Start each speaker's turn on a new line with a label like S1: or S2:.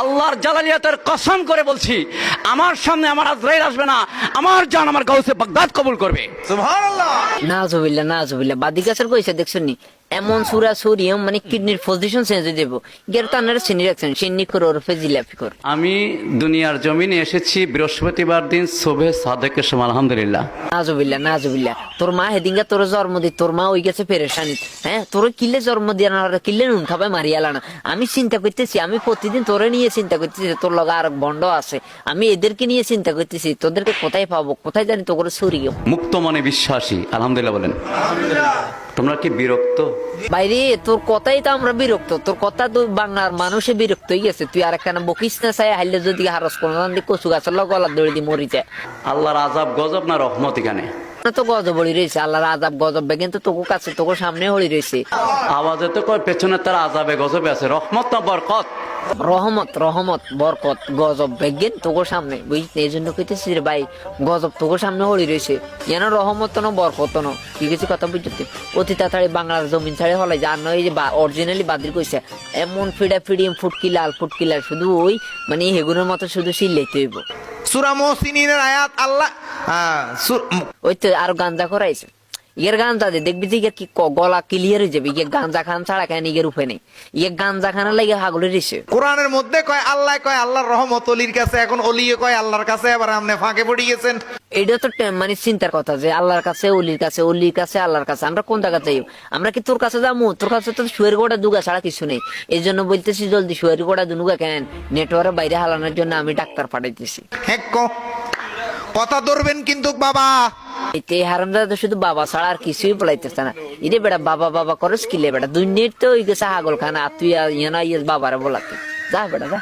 S1: আল্লাহর জালালিয়াতের কসম করে বলছি আমার সামনে আমার আজরাইল আসবে না আমার জান আমার গাউসে বাগদাদ কবুল করবে।
S2: নাজবিল্লা নাজবিল্লা বাদি গাছের কইছে দেখছেন? নি এমন সুরা সুরিয়ম মানে কিডনির পজিশন চেঞ্জ হয়ে দেবো গের তো আপনারা চিনি রাখছেন সিন্নি করে ওরফে জিলাপি কর।
S1: আমি দুনিয়ার জমিনে এসেছি বৃহস্পতিবার দিন শোভে সাদেকের সময় আলহামদুলিল্লাহ।
S2: নাজবিল্লা নাজবিল্লা তোর মা হেদিনগা তোর জন্ম দি তোর মা ওই গেছে পেরেশানি। হ্যাঁ তোর কিলে জন্ম দিয়ে না কিলে নুন খাবে মারিয়ালা না। আমি চিন্তা করতেছি আমি প্রতিদিন তোরে নিয়ে চিন্তা করতেছি তোর লগে আর বন্ড আছে। আমি এদেরকে নিয়ে চিন্তা করতেছি তোদেরকে কোথায় পাবো কোথায় জানি তোর সুরিয়ম।
S1: মুক্ত মনে বিশ্বাসী আলহামদুলিল্লাহ বলেন। তোমরা কি বিরক্ত?
S2: বাইরে তোর কথাই তো আমরা বিরক্ত। তোর কথা তো বাংলার মানুষে বিরক্ত হয়ে গেছে। তুই আর একখানা বকিস না চাই হাইলে যদি হারস কোনো কচু গাছের গলা দড়ি দিয়ে মরি যায়।
S1: আল্লাহর আজাব গজব না রহমত এখানে?
S2: তো গজব হলি রয়েছে আল্লাহর আজাব গজব কিন্তু তোকে কাছে তোকে সামনে হলি রয়েছে।
S1: আওয়াজে তো কয় পেছনে তার আজাবে গজবে আছে রহমত না বরকত?
S2: রহমত রহমত বরকত গজব বেগেন তোকে সামনে এই জন্য কইতেছি রে ভাই গজব তোকে সামনে হলি রয়েছে। যেন রহমত ন বরকত ন? কি কিছু কথা বুঝতে অতি তাড়াতাড়ি বাংলার জমিন ছাড়ে হলাই যে আর নয় যে অরিজিনালি বাদিল কইছে এমন ফিডা ফিডি ফুটকি লাল ফুটকি লাল শুধু ওই মানে হেগুনের মতো শুধু সিল্লাইতে হইব।
S3: সুরা মহসিনের আয়াত আল্লাহ
S2: ওই তো আরও গাঞ্জা করাইছে ইয়ের গাঞ্জা দে দেখবি যে কি গলা ক্লিয়ার হয়ে যাবে ইয়ে গাঞ্জা খান ছাড়া কেন ইয়ের উপে নেই। ইয়ে গাঞ্জা খানা লাগে হাগলে
S3: কোরআনের মধ্যে কয় আল্লাহ কয় আল্লাহর রহমত অলির কাছে এখন অলিয়ে কয় আল্লাহর কাছে আবার আপনি ফাঁকে পড়ে গেছেন।
S2: এটা তো মানে চিন্তার কথা যে আল্লাহর কাছে অলির কাছে অলির কাছে আল্লাহর কাছে আমরা কোন জায়গা যাই? আমরা কি তোর কাছে যাব? তোর কাছে তো শুয়ের গোড়া দুগা ছাড়া কিছু নেই। এই জন্য বলতেছি জলদি শুয়ের গোড়া দুনুগা কেন নেটওয়ার্কের বাইরে হালানোর জন্য আমি ডাক্তার পাঠাইতেছি।
S3: হেক কথা ধরবেন কিন্তু বাবা।
S2: এতে শুধু বাবা ছাড়া আর কিছুই বলাইতেছে না। ইরে বেটা, বাবা বাবা করস কিলে বেটা? দুই তো ওই গেছে হাগল খানা তুই ইয়ে না ইয়ে বাবারে বলাতে। যা বেটা, যা।